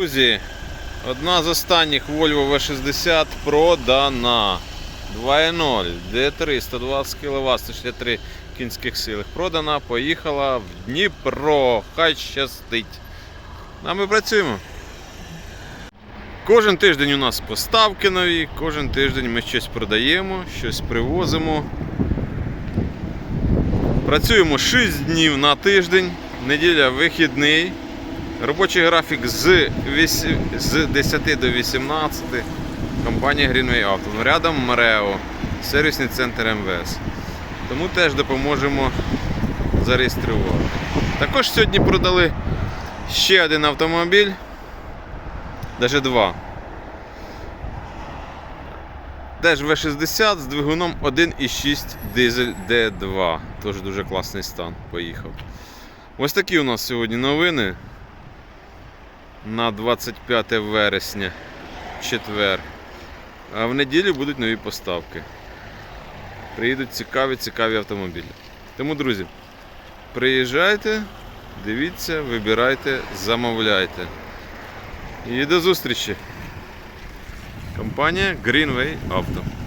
Друзі, одна з останніх Volvo V60 продана. 2.0, D3, 120 кВт, 163 кінських сил. Продана, поїхала в Дніпро. Хай щастить. А ми працюємо. Кожен тиждень у нас поставки нові, кожен тиждень ми щось продаємо, щось привозимо. Працюємо 6 днів на тиждень, неділя вихідний. Робочий графік з, вісі- з 10 до 18. Компанія Greenway Auto. Ну, Рядом МРЕО, сервісний центр МВС. Тому теж допоможемо зареєструвати. Також сьогодні продали ще один автомобіль, навіть два. Теж В60 з двигуном 1,6 дизель D2. Теж дуже класний стан. Поїхав. Ось такі у нас сьогодні новини на 25 вересня, четвер. А в неділю будуть нові поставки. Приїдуть цікаві, цікаві автомобілі. Тому, друзі, приїжджайте, дивіться, вибирайте, замовляйте. І до зустрічі! Компанія Greenway Auto.